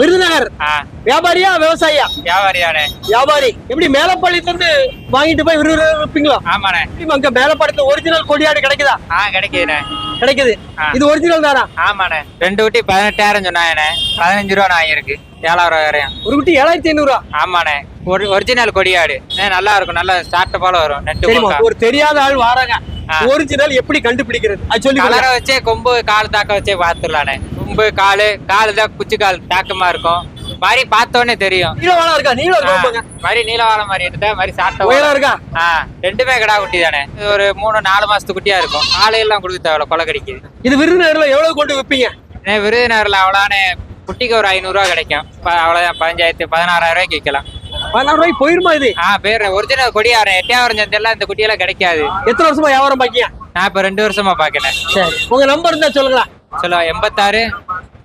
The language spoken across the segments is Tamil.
விருதுநகர். வியாபாரியா விவசாயியா? வியாபாரியானே. வியாபாரி. எப்படி மேலப்பாளையத்துல இருந்து வாங்கிட்டு போய் விருதுநகர் விற்பீங்களா ஆமாண்ணே. எப்படி அங்க மேலப்பாளையத்துல ஒரிஜினல் கொடியாடு கிடைக்குதா? ஆ கிடைக்குதுண்ணே. கிடைக்குது. இது ஒரிஜினல் தானா? ஆமாண்ணே. ரெண்டு குட்டி பதினெட்டாயிரம் சொன்னாங்கண்ணே. பதினஞ்சு ரூபா நான் இருக்கு ஏழாயிரம் ரூபா வரையும். ஒரு குட்டி ஏழாயிரத்தி ஐநூறு? ரூபா ஆமாண்ணே. ஒரு ஒரிஜினல் கொடியாடு. நல்லா இருக்கும். நல்லா ஸ்டார்ட் போல வரும். நெட்டு ஒரு தெரியாத ஆள் வாராங்க. ஒரிஜினல் எப்படி கண்டுபிடிக்கிறது? சொல்லி கலரை வச்சே கொம்பு கால் தாக்க வச்சே பார்த்துடலாண்ணே. கொம்பு காலு காலு தான் குச்சி கால் தாக்கமா இருக்கும். மாதிரி பார்த்தோன்னே தெரியும். நீளவாளம் இருக்கா? பாருங்க. மாதிரி நீலவாழை மாதிரி இருந்தா மாதிரி சாப்பிட்ட உயரம் இருக்கா? ஆ ரெண்டுமே கிடா குட்டி தானே. ஒரு மூணு நாலு மாசத்து குட்டியா இருக்கும். காலையெல்லாம் கொடுக்க தேவையில்ல கொலை கடிக்குது இது விருதுநகர்ல எவ்வளவு கொண்டு விற்பீங்க விருதுநகர்ல அவ்வளோனே குட்டிக்கு ஒரு ஐநூறுரூவா கிடைக்கும். ப- அவ்வளவுதான். பதினஞ்சாயிரத்து பதினாறாயிரம் ரூபாய்க்கு விற்கலாம். பதினாறு ரூபாய்க்கு போயிருமா இது? ஆ பேர் ஒரிஜினல் கொடியாரன் எட்டையாவரம் சந்தையெல்லாம் இந்த குட்டியெல்லாம் கிடைக்காது. எத்தனை வருஷமா வியாபாரம் பாக்கியா? நான் இப்ப ரெண்டு வருஷமா பாக்கிறேன். சரி. உங்க நம்பர் இருந்தா சொல்லுங்களா? சொல்லுவா எண்பத்தாறு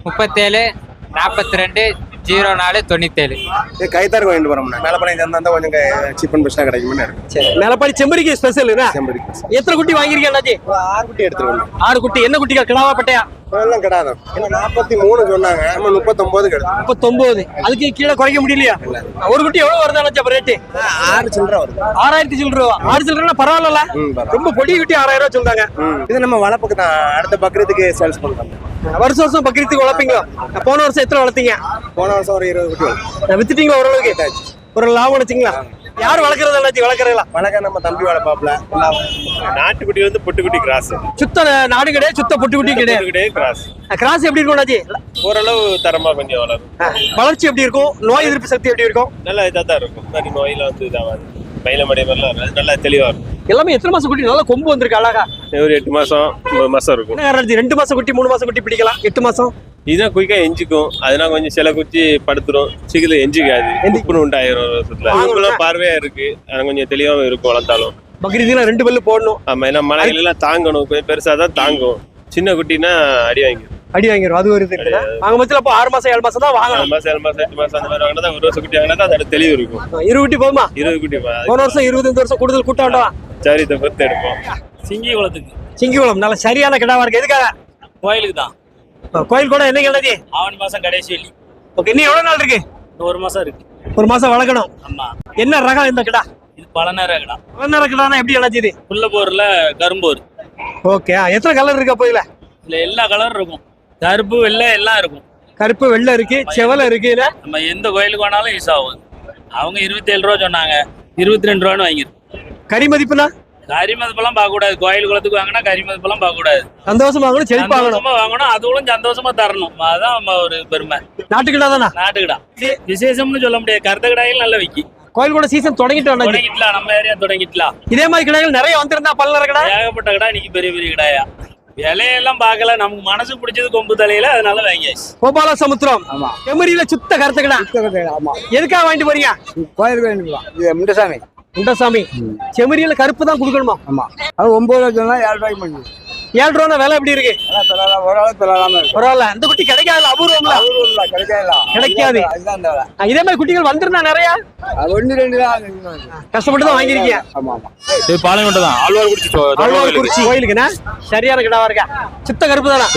முப்பத்தேழு நாற்பத்தி ரெண்டு ஜீரோ நாலு தொண்ணூத்தேழு. இது கைத்தாருக்கு வாங்கிட்டு வரோம்ண்ணா மேலப்பாளையம் சேர்ந்தா கொஞ்சம் சீப் அண்ட் பெஸ்ட்டாக கிடைக்கும்னு இருக்கு. சரி. மேலப்பாடி செம்பரிக்கு ஸ்பெஷல் செம்பரி எத்தனை குட்டி ஒரு ஆறு குட்டி எடுத்துட்டு வந்தோம் ஆறு குட்டி. என்ன குட்டிகள்? கிடாவா பட்டையா? கிடாது. ஏன்னா நாற்பத்தி மூணு சொன்னாங்க. நம்ம முப்பத்தொம்போது கிடையாது முப்பத்தொன்பது அதுக்கு கீழே குறைக்க முடியலையா? ஒரு குட்டி எவ்வளவு வருது அப்ப ரேட்டு ஆறு சில்லற வருது. ஆறாயிரத்தி சில்லற ரூபா. ஆறு சில்லறா பரவாயில்ல. ரொம்ப பொடி குட்டி ஆறாயிரம் ரூபா சொல்றாங்க. இது நம்ம வளர்ப்புக்கு தான். அடுத்த பக்கத்துக்கு சேல்ஸ் பண்ணுறோம் வருஷம் வருஷம் பக்கரித்துக்கு வளர்ப்பீங்களா? போன வருஷம் எத்தனை வளர்த்தீங்க? போன வருஷம் ஒரு இருபது குட்டி. வித்துட்டீங்களா ஓரளவுக்கு? ஒரு லாபம் வச்சுங்களா யார் வளர்க்கறது அண்ணாச்சி வளர்க்கறீங்களா? வளர்க்க நம்ம தம்பி வளர்ப்பாப்ல நாட்டுக்குட்டி வந்து பொட்டுக்குட்டி கிராஸ். சுத்த நாடு கிடையாது சுத்த பொட்டு குட்டி கிடையாது கிராஸ். கிராஸ் எப்படி இருக்கும் அண்ணாச்சி? ஓரளவு தரமா கொஞ்சம் வளரும். வளர்ச்சி எப்படி இருக்கும்? நோய் எதிர்ப்பு சக்தி எப்படி இருக்கும்? நல்லா இதாக தான் இருக்கும். மாதிரி நோயில வந்து இதாகாது. மயில மடை மாதிரிலாம் வராது. நல்லா தெளிவா இருக்கும். எல்லாமே எத்தனை மாசம் குட்டி? நல்லா கொம்பு வந்திருக்கு அழகா. ஒரு எட்டு மாசம் ஒன்பது மாசம் இருக்கும். ரெண்டு மாசம் குட்டி மூணு மாசம் குட்டி பிடிக்கலாம்? எட்டு மாசம்? இதுதான் குயிக்கா எஞ்சிக்கும். அதெல்லாம் கொஞ்சம் சில குச்சி படுத்துரும். சீக்கிரம் எஞ்சிக்காது. எந்தி- உப்புன்னு உண்டாயிரும் ஒரு வருஷத்துல. அவங்களும் பார்வையா இருக்கு. அது கொஞ்சம் தெளிவாகவும் இருக்கும் வளர்த்தாலும். பக்ரீதுல ரெண்டு பல்லு போடணும். ஆமா ஏன்னா எல்லாம் தாங்கணும். கொஞ்சம் பெருசா தான் தாங்கும். சின்ன குட்டினா அடி வாங்கிடும் அடி வாங்கிடும் அது ஒரு இது. வாங்க மொத்தத்துல அப்போ ஆறு மாசம் ஏழு மாசம் தான் வாங்கணும். நாலு மாசம் ஏழு மாசம் எட்டு மாசம் அந்த மாதிரி வாங்கினா தான் ஒரு வருஷம் குட்டி வாங்கினா தான் அதோட தெளிவு இருக்கும். இருபது குட்டி போதுமா? இருபது குட்டி போன வருஷம் இருபத்தஞ்சு வருஷம் கூடுதல் கூட்டம் வேண்டாம். சரித்தை பொறுத்து எடுப்போம். சிங்கி குளத்துக்கு. சிங்கிகுளம் நல்ல சரியான கிடாவா இருக்கு. எதுக்காக? கோயிலுக்கு தான். கோயில் கூட என்ன கிடச்சி ஆவணி மாசம் கடைசி வெள்ளி. ஓகே இன்னும் எவ்வளவு நாள் இருக்கு? ஒரு மாசம் இருக்கு. ஒரு மாசம் வளர்க்கணும். ஆமா. என்ன ரகம் இந்த கிடா? இது பல நேரம் கிடா. வளர்ந்த கிடானா எப்படி இணைச்சிது புள்ளப்போர்ல கரும்போர். ஓகே எத்தனை கலர் இருக்கா போயில இதுல? எல்லா கலரும் இருக்கும். கருப்பு வெள்ளை எல்லாம் இருக்கும். கருப்பு வெள்ளை இருக்கு செவலை இருக்கு நம்ம எந்த கோயிலுக்கு வேணாலும் யூஸ் ஆகும். அவங்க இருபத்தி ஏழு ரூபா சொன்னாங்க. இருபத்தி ரெண்டு ரூபான்னு வாங்கிரு. கறி மதிப்புனா கறி மதிப்பெல்லாம் பார்க்க கூடாது கோயில் குளத்துக்கு வாங்கினா கறி மதிப்பெல்லாம் பார்க்க கூடாது சந்தோஷம் வாங்கணும் செழிப்பாகணும் சந்தோஷமா வாங்கணும் அதுவும் சந்தோஷமா தரணும். அதான் நம்ம ஒரு பெருமை. நாட்டு கிடா தானா? நாட்டுக்கிடா. விசேஷம்னு சொல்ல முடியாது. கருத்த கடாயில் நல்ல விக்கி. கோயில் கூட சீசன் தொடங்கிட்டு தொடங்கிட்டலாம். நம்ம ஏரியா தொடங்கிட்டலாம். இதே மாதிரி கிடாய்கள் நிறைய வந்திருந்தா பல்லற கிடா? ஏகப்பட்ட கடை இன்னைக்கு பெரிய பெரிய கடாயா. விலையெல்லாம் பார்க்கல. நமக்கு மனசு பிடிச்சது கொம்பு தலையில அதனால வாங்கியாச்சு. கோபால சமுத்திரம் ஆமா. எமரியில சுத்த கருத்து கிடா. ஆமா. எதுக்காக வாங்கிட்டு போறீங்க? கோயிலுக்கு இது முண்டசாமி. குண்டசாமி. செமரியில கருப்பு தான் கொடுக்கணுமா? ஆமா. அது ஒன்பது ரூபா சொன்னா ஏழு ரூபாய்க்கு பண்ணி ஏழு ரூபா விலை எப்படி இருக்கு? பரவாயில்ல. இந்த குட்டி கிடைக்காது அபூர்வம்ல? கிடைக்காது. இதே மாதிரி குட்டிகள் வந்திருந்தா நிறைய? ரெண்டு இருக்கு. கஷ்டப்பட்டு தான் வாங்கிருக்கீங்க ஆமா ஆமா. இது பாளையங்கோட்டை தான். ஆழ்வார் குறிச்சி அவ்வளவு குறிச்சி கோயிலுக்குண்ணா? சரியான கிடாவா இருக்கா? சுத்த கருப்பு தானா?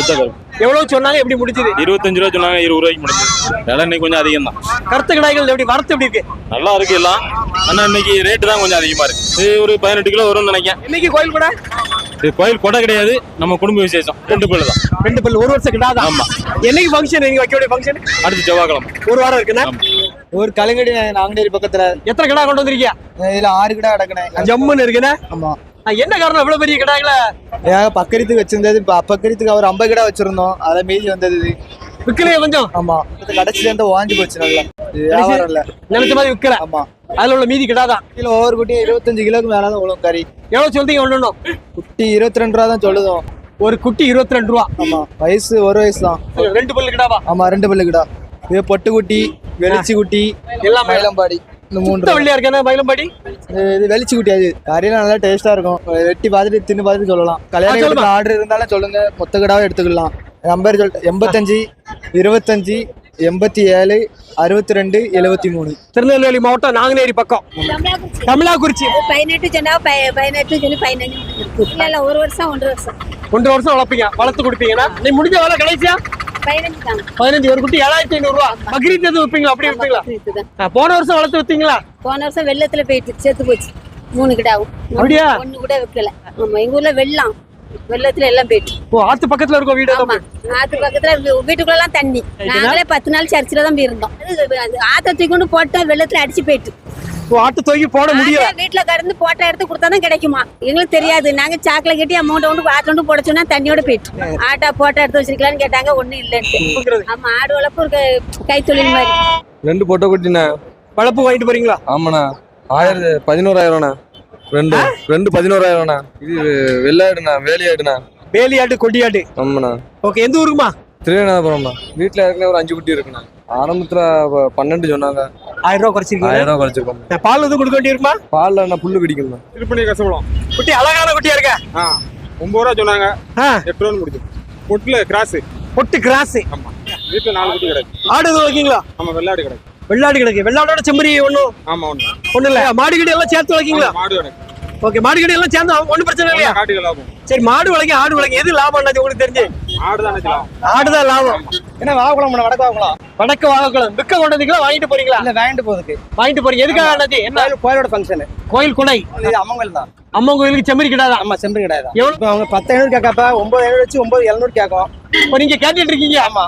எவ்வளவு சொன்னாங்க எப்படி முடிஞ்சது? இருபத்தஞ்சு ரூபா சொன்னாங்க இருபது ரூபாய்க்கு முடிஞ்சது. விலை இன்னைக்கு கொஞ்சம் அதிகம் தான். கருத்து கிடாய்கள் எப்படி வரத்து எப்படி இருக்கு? நல்லா இருக்கு எல்லாம். ஆனா இன்னைக்கு ரேட்டு தான் கொஞ்சம் அதிகமா இருக்கு. இது ஒரு பதினெட்டு கிலோ வரும்னு நினைக்கிறேன். இன்னைக்கு கோயில் கூட இது கோயில் கொடை கிடையாது நம்ம குடும்ப விசேஷம். ரெண்டு பேர் தான். ரெண்டு பல்லு ஒரு வருஷம் கிடாதான் ஆமா. என்னைக்கு ஃபங்க்ஷன் நீங்க வைக்க வேண்டிய ஃபங்க்ஷன் அடுத்து செவ்வாய்க்கிழமை. ஒரு வாரம் இருக்குண்ணா? ஒரு கலங்கடி நாங்கநேரி பக்கத்துல. எத்தனை கிடா கொண்டு வந்திருக்கீங்க இதுல ஆறு கிடா அடக்கினேன். ஜம்முன்னு இருக்குண்ணா? ஆமா. என்ன காரணம் இவ்வளவு பெரிய கிடாய்களை ஏக பக்கரித்துக்கு வச்சிருந்தது பக்கரித்துக்கு அவர் ஐம்பது கிடா வச்சிருந்தோம். அதை மீதி வந்தது. விக்கலையே கொஞ்சம். ஆமா. கடைசில இருந்து வாங்கி போச்சு நல்லா. வியாபாரம் இல்ல. நினைச்ச மாதிரி விக்கல. ஆமா. அதுல உள்ள மீதி கிடாதான் கிலோ ஒவ்வொரு குட்டியும் இருபத்தஞ்சு கிலோக்கு மேல தான் விழும் கறி. எவ்வளவு சொல்றீங்க ஒண்ணு குட்டி இருபத்தி ரெண்டு ரூபா தான் சொல்லுதோம். ஒரு குட்டி இருபத்தி ரெண்டு ரூபா. ஆமா. வயசு ஒரு வயசு தான். ரெண்டு பல்லு கிடாவா? ஆமா ரெண்டு பல்லு கிடா. இது பொட்டு குட்டி வெளிச்சி குட்டி எல்லாம் மயிலம்பாடி. இந்த சுத்த வெள்ளையா இருக்கேன் மயிலம்பாடி? இது வெளிச்சி குட்டி அது. கறியெல்லாம் நல்லா டேஸ்டா இருக்கும். வெட்டி பார்த்துட்டு தின்னு பார்த்துட்டு சொல்லலாம். கல்யாண ஆ, சொல்லுமா. வீட்டுக்கு ஆர்டர் இருந்தாலும் சொல்லுங்க. மொத்த கிடாவை எடுத்துக்கலாம். நம்பர் சொல் எண்பத்தஞ்சு இருபத்தஞ்சு எண்பத்தி ஏழு அறுபத்தி ரெண்டு எழுபத்தி மூணு திருநெல்வேலி மாவட்டம் நாங்குநேரி பக்கம். கமலாக்குறிச்சி. கமலாக்குறிச்சி. பதினெட்டு சொன்னா பதினெட்டு சொல்லி பதினஞ்சு இல்ல ஒரு வருஷம் ஒன்றரை வருஷம். ஒன்றரை வருஷம் வளர்ப்பீங்க. வளர்த்து கொடுப்பீங்கன்னா நீ முடிஞ்ச வேலை கடைசியா? பதினஞ்சு தான். பதினஞ்சு. ஒரு குட்டி ஏழாயிரத்தி ஐநூறு ரூபா. பக்ரீத் எதுவும் விப்பீங்களா? அப்படி. ஆ, போன வருஷம் வளர்த்து வித்தீங்களா? போன வருஷம் வெள்ளத்துல போயிட்டு செத்து போச்சு. மூணு கிடாவும். அப்படியா? ஒண்ணு கூட விற்கல ஆமா எங்க ஊர்ல வெள்ளம். வெள்ளத்துல எல்லாம் போயிட்டு. ஓ ஆத்து பக்கத்துல இருக்கும் வீடு ஆமா. ஆத்து பக்கத்துல வீட்டுக்குள்ள எல்லாம் தண்ணி. நாங்களே பத்து நாள் சர்ச்சில் தான் போயிருந்தோம். ஆத்த தூக்கி கொண்டு போட்டா வெள்ளத்துல அடிச்சு போயிட்டு. ஆட்டு தூக்கி போட முடியல. நாங்களே வீட்டுல கடந்து போட்டோ எடுத்து கொடுத்தா தான் கிடைக்குமா? எங்களுக்கு தெரியாது. நாங்க சாக்கில் கட்டி அமௌண்ட் கொண்டு ஆத்துல கொண்டு போட சொன்னா தண்ணியோட போயிட்டு. ஆட்டா போட்டோ எடுத்து வச்சிருக்கலாம்னு கேட்டாங்க. ஒண்ணும் இல்லைன்ட்டு. ஆமா ஆடு வளர்ப்பு ஒரு கை- கைத்தொழில் மாதிரி. ரெண்டு பொட்டை குட்டிண்ணே வளர்ப்பு வாங்கிட்டு போறீங்களா? ஆமாண்ணா. ஆயிரத்தி பதினோராயிரம்ண்ணா ரெண்டு ரெண்டு பதினோராயிரம்ண்ணா இது வெள்ளாடுண்ணா வேலையாடுண்ணா. வேலியாட்டு கொடியாட்டு ஆமாண்ணா. ஓகே எந்த ஊருக்குமா? திருவண்ணாபுரம்ண்ணா வீட்டில் ஏற்கனவே ஒரு அஞ்சு குட்டி இருக்குண்ணா. ஆரம்பத்தில் பன்னெண்டு சொன்னாங்க. ஆயிரம் ரூபா குறைச்சிருக்கீங்க? ஆயிரம் ரூபா குறைச்சிருக்கோம். நான் பால் எதுவும் கொடுக்க வேண்டியிருக்குமா? பாலில் என்ன புல்லு பிடிக்கணும் திருப்பணி கசவளம். குட்டி அழகான குட்டியா இருக்க. ஆ ஒன்பது ரூபா சொன்னாங்க. ஆ, எட்டு ரூபா முடிஞ்சு பொட்டில் கிராஸ். பொட்டு கிராஸ். ஆமா. வீட்டில் நாலு குட்டி கிடக்கு. ஆடு எதுவும் வைக்கீங்களா? ஆமா வெள்ளாடு கிடக்கு. வெள்ளாடு கிடக்கு வெள்ளாடோட செம்மறி ஒண்ணும் ஆமா ஒன்று ஒண்ணு. இல்ல மாடு கடி எல்லாம் சேர்த்து வளர்க்கீங்களா? மாடு ஓகே மாடு கடி எல்லாம் சேர்ந்து ஒண்ணும் பிரச்சனை இல்லையா? சரி மாடு வளர்க்க ஆடு வளர்க்க. எது லாபம் உங்களுக்கு தெரிஞ்சு? ஆடு தான் லாபம். ஆடுதான் லாபம். என்ன வாகக்குளம் வடக்கு வாகக்குளம்? வடக்கு வாங்கக்கலாம் விற்க கொண்டு வந்தீங்களா வாங்கிட்டு போறீங்களா? இல்லை வாங்கிட்டு போகுதுக்கு வாங்கிட்டு போறீங்க. எதுக்காக அண்ணாச்சி? என்ன? கோயிலோட ஃபங்க்ஷனு கோயில் குடை. இது அம்மங்கல் தான். அம்மன் கோயிலுக்கு செம்மறி கிடாதான் ஆமா செம்பு கிடையாது? எவ்வளவு? இப்போ அவங்க பத்து ஐநூறு கேட்காப்ப ஒன்பது ஐநூறு வச்சு ஒன்பது எழுநூறு கேட்கும். இப்ப நீங்க கேட்டுட்டு இருக்கீங்க. ஆமா.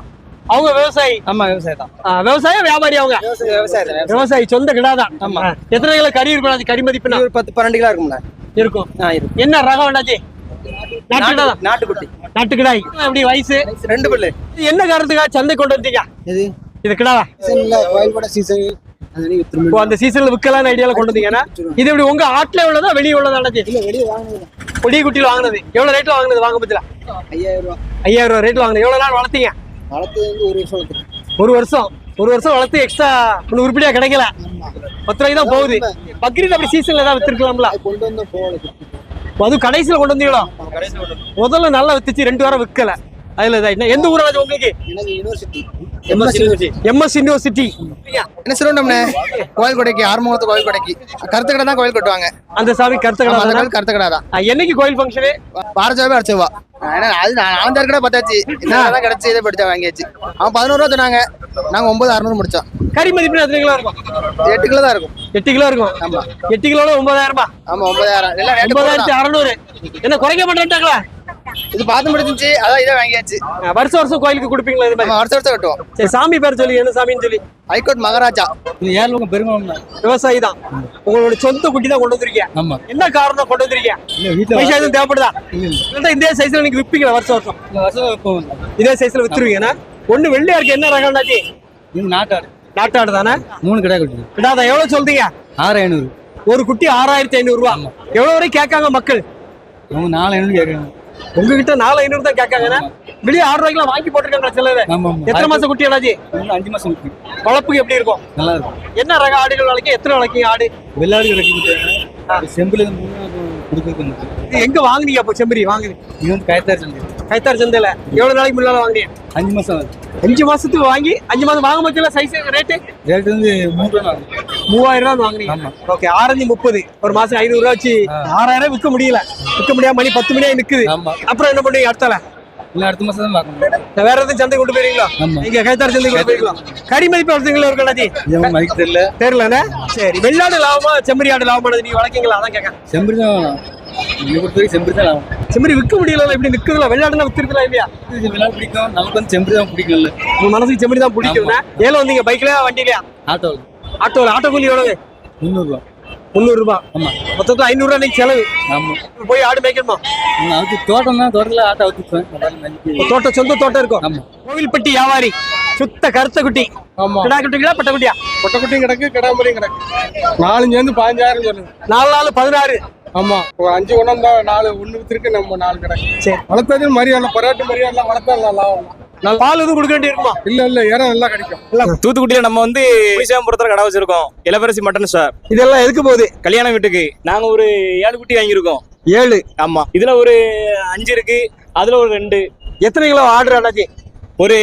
அவங்க விவசாயி. ஆமா விவசாயம் தான். விவசாயம் வியாபாரி அவங்க. தான் விவசாயி. சொந்த கிடாதான். ஆமா. ஆ, எத்தனை கிலோ கறி இருக்கும் அது கறி மதிப்புனா? ஒரு பத்து பன்னெண்டு கிலோ இருக்கும்ல. இருக்கும். ஆ இருக்கு என்ன ரகம் கிடாதான். நாட்டுக்குட்டி. நாட்டு கிடாய். எப்படி வயசு? ரெண்டு இது என்ன காரணத்துக்காக சந்தை கொண்டு வந்தீங்க? எது? இது கிடாவா? சீசன்ல கோயில் கூட சீசன் அந்த சீசன்ல விற்கலாம் ஐடியால கொண்டு வந்தீங்கன்னா? இது எப்படி உங்க ஆட்ல உள்ளதா வெளியே உள்ளதா வெளியே வாங்கினது கொடி குட்டியில் வாங்கினது. எவ்வளவு ரேட்ல வாங்கினது வாங்க பத்தில ஐயாயிரம் ரூபா. ஐயாயிரம் ரூபாய் ரேட்ல வாங்கினது. எவ்வளவு நாள் வளர்த்தீங்க? வளர்த்து வந்து ஒரு வருஷம் ஒரு வருஷம். ஒரு வருஷம் வளர்த்து எக்ஸ்ட்ரா ஒன்று உருப்படியா கிடைக்கல. பத்து ரூபாய்க்கு தான் போகுது. பக்ரீத் அப்படி சீசன்ல ஏதாவது வித்துருக்கலாம்ல? கொண்டு வந்த போகல. அதுவும் கடைசியில கொண்டு வந்தீங்களா? முதல்ல நல்லா வித்துச்சு ரெண்டு வாரம் விற்கல அதுல என்ன எந்த ஊர் உங்களுக்கு? எனக்கு யூனிவர்சிட்டி எம்எஸ் யூனிவர்சிட்டி என்ன சொல்லுண்டோம்னே கோயில் கொடைக்கு ஆறுமுகத்து கோயில் கொடைக்கு கருத்து கடை தான் கோயில் கட்டுவாங்க. அந்த சாமி கருத்து ஆமா, அந்த கடை கோயில் கருத்து கடை தான் என்னைக்கு கோயில் ஃபங்க்ஷனு பாரஜாவே அடிச்சவா ஏன்னா அது நான் நாலஞ்சாறு கடை பார்த்தாச்சு. தான் கிடைச்சி இதை படிச்சா வாங்கியாச்சு. அவன் பதினோரு ரூபா சொன்னாங்க. நாங்க ஒன்பது அறுநூறு முடிச்சோம். கறி மதிப்பு எத்தனை கிலோ இருக்கும்? எட்டு கிலோ தான் இருக்கும். எட்டு கிலோ இருக்கும். ஆமா. எட்டு கிலோல ஒன்பதாயிரம் ரூபாய். ஆமா ஒன்பதாயிரம். ஒன்பதாயிரத்தி அறநூறு. என்ன குறைக்க மாட்டேன்ட்டாங்களா? இது பார்த்து முடிஞ்சிச்சு. அதான் இதை வாங்கியாச்சு. வருஷம் வருஷம் கோயிலுக்கு கொடுப்பீங்களா இது மாதிரி? வருஷம் வருஷம் கட்டுவோம். சரி சாமி பேர் சொல்லி என்ன சாமின்னு சொல்லி? High court Maharaja. இது ஏழு பெருமாள் விவசாயி தான். உங்களோட சொந்த குட்டி தான் கொண்டு வந்திருக்கீங்க. ஆமா. என்ன காரணம் கொண்டு வந்திருக்கீங்க? பைசா எதுவும் தேவைப்படுதா? இல்லைன்னா இதே சைஸ்ல நீங்க விப்பீங்களா வருஷம் வருஷம்? வருஷம் இதே சைஸ்ல வித்துருவீங்கன்னா ஒண்ணு வெள்ளையா இருக்கு என்ன ரகம்னாச்சி இது நாட்டாடு. நாட்டாடு தானே? மூணு கடை கட்டு கிடாதான் எவ்வளவு சொல்றீங்க? ஆறு ஐநூறு ஒரு குட்டி ஆறாயிரத்தி ஐநூறு ரூபா. எவ்வளவு வரை கேட்காங்க மக்கள்? நாலு ஐநூறு கேட்கறாங்க. உங்ககிட்ட நாலு ஐநூறு தான் கேட்காங்கன்னா வெளியே ஆறு ரூபாய்க்குலாம் வாங்கி போட்டிருக்காங்க சிலரு எத்தனை மாசம் குட்டி அண்ணாச்சி அஞ்சு மாசம் இருக்கு வளர்ப்புக்கு எப்படி இருக்கும்? நல்லா இருக்கும். என்ன ரக ஆடுகள் வளர்க்க எத்தனை வளர்க்கீங்க ஆடு? வெள்ளாடு கிடைக்கும் செம்பில் கொடுக்குறது எங்க வாங்குனீங்க அப்போ செம்பரி? வாங்குது இது வந்து கயத்தார் சந்தை கைத்தார் சந்தையில. எவ்வளவு நாளைக்கு முன்னால வாங்குனீங்க? அஞ்சு மாசம் அஞ்சு மாசத்துக்கு வாங்கி அஞ்சு மாசம் வாங்க பட்சல சைஸ் ரேட்டு ரேட் வந்து ரூபா மூவாயிரம் ரூபாய் வாங்குறீங்க. ஓகே ஆரஞ்சு முப்பது. ஒரு மாசம் ஐநூறு ரூபா வச்சு ஆறாயிரம் விற்க முடியல. விற்க முடியாம மணி பத்து மணியா நிக்குது. அப்புறம் என்ன பண்ணுவீங்க அடுத்தால? இல்லை அடுத்த மாசம் தான் வேற எதுவும் சந்தை கொண்டு போயிருங்களா. நீங்க கைத்தார் சந்தை கொண்டு போயிருக்கலாம் கறி மதிப்பு எடுத்தீங்களா ஒரு கடாச்சி தெரியல. தெரியலண்ணே. சரி வெள்ளாடு லாபமா செம்மறி ஆடு லாபமானது நீங்க வளர்க்கீங்களா? அதான் கேட்க செம்பரி தான் செம்பரி தான் விற்க முடியல இப்படி நிக்குதுல வெள்ளாடுலாம் வித்துருக்கலாம் இல்லையா? இது விளையாட பிடிக்கும். நமக்கு வந்து செம்பரி தான் பிடிக்கல உங்க மனசுக்கு செம்மறி தான் பிடிக்கும்னா ஏல வந்தீங்க பைக்லயா வண்டியிலயா ஆட்டோ ஆட்டோல. ஆட்டோ கூலி எவ்வளவு? முந்நூறுரூவா முந்நூறு ரூபாய் ஆமா. மொத்தத்துல ஐநூறு ரூபாய் இன்னைக்கு செலவு. ஆமா. போய் ஆடு மேய்க்கணுமா? அதுக்கு தோட்டம் தான் தோட்டத்தில் ஆட்டோ ஒரு தோட்டம் சொந்த தோட்டம் இருக்கும். ஆமா. கோவில்பட்டி வியாபாரி சுத்த கருத்த குட்டி ஆமா. கிடா குட்டிங்களா பட்ட குட்டியா? கொட்டைக்குட்டியும் கிடக்கு கிடாமரியும் கிடக்கு. நாலஞ்சு வந்து பதினஞ்சாயிரம் சொல்லுங்க. நாலு நாலு பதினாறு. ஆமா. ஒரு அஞ்சு ஒண்ணு தான் நாலு ஒண்ணு வித்துருக்கு நம்ம நாலு கிடக்கு சரி. வளர்த்தது மரியாதை பராட்டு மரியாதை வளர்த்தா நல்லா நான் பால் எதுவும் கொடுக்க வேண்டியிருக்குமா? இல்ல இல்ல இறம் நல்லா கிடைக்கும். தூத்துக்குடியில நம்ம வந்து புளிசாம்புரத்துல கடை வச்சிருக்கோம். இளவரசி மட்டன் ஸ்டார் இதெல்லாம் எதுக்கு போகுது? கல்யாண வீட்டுக்கு. நாங்க ஒரு ஏழு குட்டி வாங்கியிருக்கோம். ஏழு? ஆமா. இதுல ஒரு அஞ்சு இருக்கு அதுல ஒரு ரெண்டு. எத்தனை கிலோ ஆர்டர் அண்ணாச்சி? ஒரு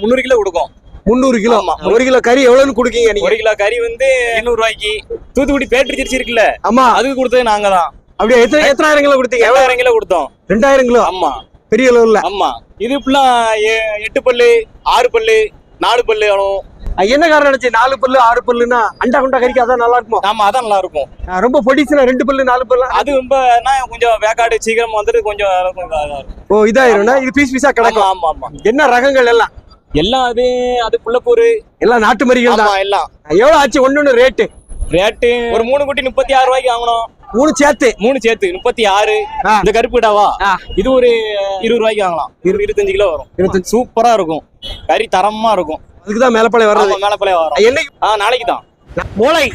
முந்நூறு கிலோ கொடுக்கும். முந்நூறு கிலோ. ஒரு கிலோ கறி எவ்வளவுன்னு கொடுக்கீங்க நீங்க? ஒரு கிலோ கறி வந்து எண்ணூறு ரூபாய்க்கு தூத்துக்குடி பேட்டரி திருச்சி இருக்குல்ல ஆமா. அதுக்கு கொடுத்தது நாங்க தான் அப்படியே? எத்தனை எத்தனாயிரம் கிலோ கொடுத்தீங்க? எவ்வளவு? எவ்வளவு கிலோ கொடுத்தோம். ரெண்டாயிரம் கிலோ? ஆமா. பெரிய அளவுல ஆமா. இது ஃபுல்லா எட்டு பல்லு ஆறு பல்லு நாலு பல்லு அஹ் என்ன காரணம் நினைச்சு நாலு பல்லு ஆறு பல்லுன்னா அண்டா குண்டா கறிக்கு அதான் நல்லா இருக்குமோ? ஆமா அதான் நல்லா இருக்கும். ரொம்ப பொடிச்சுனா ரெண்டு பல்லு நாலு பல்லு? அது ரொம்ப நான் கொஞ்சம் வேக்காடு சீக்கிரம் வந்துட்டு கொஞ்சம். ஓ இதாயிரும்னா இது பீஸ் பீஸா கிடக்கும். ஆமா ஆமா. என்ன ரகங்கள் எல்லாம்? எல்லாம் அது அது புள்ளப்பூரு எல்லாம் நாட்டு மரிகள் ஆமா தான் எல்லாம். எவ்வளவு ஆச்சு? ஒண்ணு ரேட்டு ரேட்டு ஒரு மூணு குட்டி முப்பத்தி ஆறு ரூபாய்க்கு வாங்கணும். மூணு சேர்த்து. மூணு சேர்த்து முப்பத்தி ஆறு. இந்த கருப்பு கிடாவா. இது ஒரு இருபது ரூபாய்க்கு வாங்கலாம். இரு இருபத்தஞ்சு கிலோ வரும். இருபத்தஞ்சு. சூப்பரா இருக்கும். கறி தரமா இருக்கும். அதுக்குதான் மேலப்பாளைய வர்றது. ஆமா, மேல பழைய வரும் என்னைக்கு? ஆ நாளைக்கு தான். மூளை.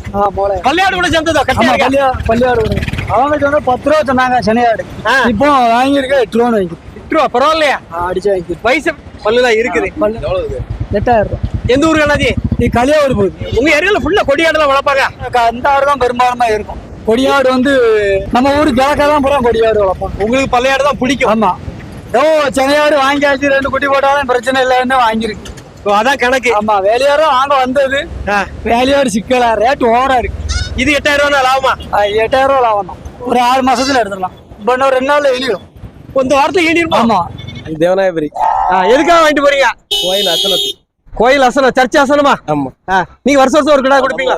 கூட சேர்ந்ததா? பள்ளியாடு அவங்க சொன்னா பத்து ரூபா சொன்னாங்க சனியாடு. இப்போ வாங்கியிருக்க எட்டு ரூபா வாங்கி எட்டு ரூபா பரவாயில்லையா அடிச்சு வாங்கி வயசு பல்லுலாம் இருக்குது. எட்டாயிரம் ரூபா. எந்த ஊருக்கு அண்ணாஜி? இது கலியாடு போகுது. உங்க ஏரியால ஃபுல்லா கொடியாடுலாம் வளர்ப்பாங்க. அந்த ஆடு தான் பெரும்பாலுமா இருக்கும். கொடியாடு வந்து நம்ம ஊரு கிழக்க தான் பூரா கொடியாடு வளர்ப்போம் உங்களுக்கு பல்லையாடு தான் பிடிக்கும். ஆமா. ஓ சென்னையாடு வாங்கியாச்சு ரெண்டு குட்டி போட்டாலும் பிரச்சனை இல்லைன்னு வாங்கியிருக்கு. அதான் கணக்கு. ஆமா வேலையாரும் வாங்க வந்தது. ஆ. வேலையாடு சிக்கலா ரேட் ஓவரா இருக்கு. இது எட்டாயிரம் ரூபா லாபமா? எட்டாயிரம் ரூபா லாபம் தான் ஒரு ஆறு மாசத்துல எடுத்துடலாம். இப்போ இன்னும் ரெண்டு நாள்ல வெளியிடும் இந்த வாரத்துல ஈடிருமா ஆமா. தேவநாயபுரி. எதுக்காக வாங்கிட்டு போறீங்க? கோயில் அசனத்து. கோயில் அசனம் சர்ச் அசனமா? ஆமா. நீங்க வருஷம் வருஷம் ஒரு கிடா கொடுப்பீங்களா?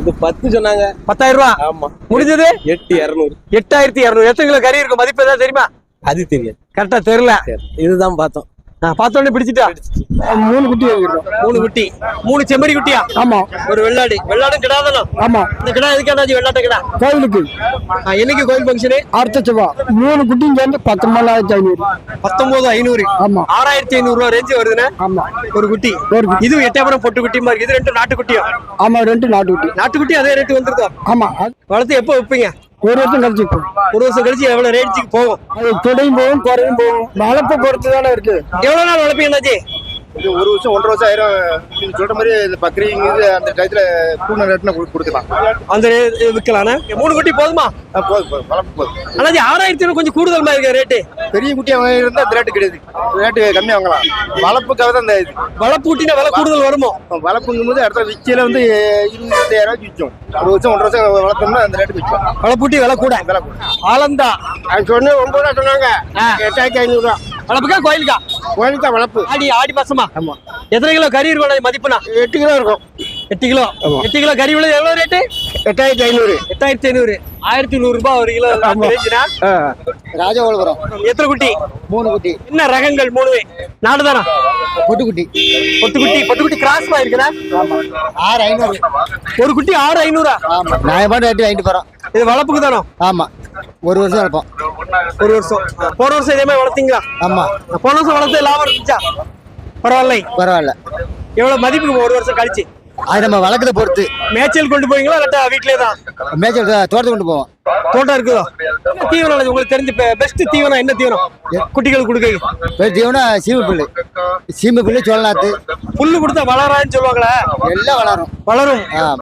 இது பத்து சொன்னாங்க. பத்தாயிரம் ரூபா? ஆமா. முடிஞ்சது? எட்டு இரநூறு. எட்டாயிரத்தி இரநூறு. எத்தனை கிலோ கறி இருக்கும்? மதிப்பு ஏதாவது தெரியுமா? அது தெரியாது. கரெக்டா தெரியல. இதுதான் பார்த்தோம். பார்த்தோன்னே பிடிச்சிட்டா? மூணு குட்டி மூணு குட்டி. மூணு செம்மறி குட்டியா? ஆமா. ஒரு வெள்ளாடு. வெள்ளாடும் கிடாதானோ ஆமா. இந்த கிடா எதுக்காண்டாச்சு வெள்ளாட்ட கிடா. கோயிலுக்கு என்னைக்கு கோயில் ஃபங்க்ஷனு அடுத்த செவ்வாய். மூணு குட்டியும் சேர்ந்து பத்தொன்பதாயிரத்தி ஐநூறு. பத்தொன்பது ஐநூறு. ஆமா. ஆறாயிரத்தி ஐநூறு ரூபா ரேஞ்சு வருதுண்ணே? ஆமா. ஒரு குட்டி. ஒரு. இது எட்டாபுரம் பொட்டு குட்டி மாதிரி இது ரெண்டு நாட்டு குட்டியும் ஆமா ரெண்டு நாட்டு குட்டி நாட்டுக்குட்டி அதே ரேட்டு வந்துருதோ? ஆமா. வளர்த்து எப்போ வைப்பீங்க? ஒரு வருஷம் கழிச்சு ஒரு வருஷம் கழிச்சு எவ்வளவு ரேஞ்சுக்கு போகும்? அது துடையும் போகும் குறையும் போகும். வளர்ப்பை பொறுத்து தானே இருக்கு. எவ்வளவு நாள் வளர்ப்பீங்க அண்ணாச்சி? இது ஒரு வருஷம் ஒன்றரை வருஷம் ஆயிரம். நீங்க சொல்ற மாதிரி இந்த பக்ரீங்கிறது அந்த டயத்துல கூண்டு ரேட்னா கொடுக்கலாம். அந்த விக்கலாண்ணே மூணு குட்டி போதுமா? போதும் போதும். வளர்ப்பு போதும். அண்ணாச்சி ஆறாயிரத்தி ஐநூறு கொஞ்சம் கூடுதல் மாதிரி இருக்கு ரேட்டு. பெரிய குட்டி அவங்க இருந்தா அந்த ரேட்டு கிடையாது. ரேட்டு கம்மியா வாங்கலாம். வளர்ப்புக்காக தான் இந்த இது. வளர்ப்பு குட்டினா விலை கூடுதல் வருமோ? வளர்ப்புங்கும் போது அடுத்த விச்சில வந்து இருபத்தாயிரம் ரூபாய்க்கு விற்கும். ஒரு வருஷம் ஒன்றரை வருஷம் வளர்த்தோம்னா அந்த ரேட்டுக்கு விற்கும். வளர்ப்பு குட்டி விலை கூட. விலை கூட. ஆலந்தா. அது சொன்ன ஒன்பது ரூபா சொன்னாங்க. எட்டாயிரத்தி ஐநூறு ரூபா வளர்ப்புக்கா கோயிலுக்கா? கோயிலுக்கு தான் வளர்ப்பு. ஆடி ஆடி மாசமா? ஆமா. எத்தனை கிலோ கறி இருக்கும் மதிப்புனா எட்டு கிலோ இருக்கும். எட்டு கிலோ? எட்டு கிலோ கறி விலை எவ்வளவு ரேட்டு? எட்டாயிரத்தி ஐநூறு. எட்டாயிரத்தி ஐநூறு. ஆயிரத்தி நூறு ரூபாய் ஒரு கிலோ ராஜகோபுரம் எத்தனை குட்டி? மூணு குட்டி. என்ன ரகங்கள் மூணுவே நாடுதானா பொட்டுக்குட்டி. பொட்டுக்குட்டி பொட்டுக்குட்டி கிராஸ் இருக்குதா ஆறு ஐநூறு. ஒரு குட்டி ஆறு ஐநூறா? ஆமா. நியாயமான ரேட்டு வாங்கிட்டு போறோம் இது வளர்ப்புக்கு தானோ? ஆமா. ஒரு வருஷம் வளர்ப்போம். ஒரு வருஷம். போன வருஷம் இதே மாதிரி வளர்த்தீங்களா? ஆமா. போன வருஷம் வளர்த்து லாபம் இருந்துச்சா? பரவாயில்லை. பரவாயில்ல. எவ்வளவு மதிப்புக்கு ஒரு வருஷம் கழிச்சு? அது நம்ம வளர்க்கறத பொறுத்து. மேய்ச்சல் கொண்டு போவீங்களா இல்லாட்டா வீட்லயே தான்? மேய்ச்சல் தோட்டத்துக்கு கொண்டு போவோம். தோட்டம் இருக்குதோ? தீவனம் உங்களுக்கு தெரிஞ்சு பெஸ்ட் தீவனம் என்ன தீவனம்? குட்டிகள் கொடுக்க. தீவனம் சீமை புல்லு. சீமை புல்லு சோழநாத்து புல்லு கொடுத்தா வளரான்னு சொல்லுவாங்களே. எல்லாம் வளரும். வளரும்.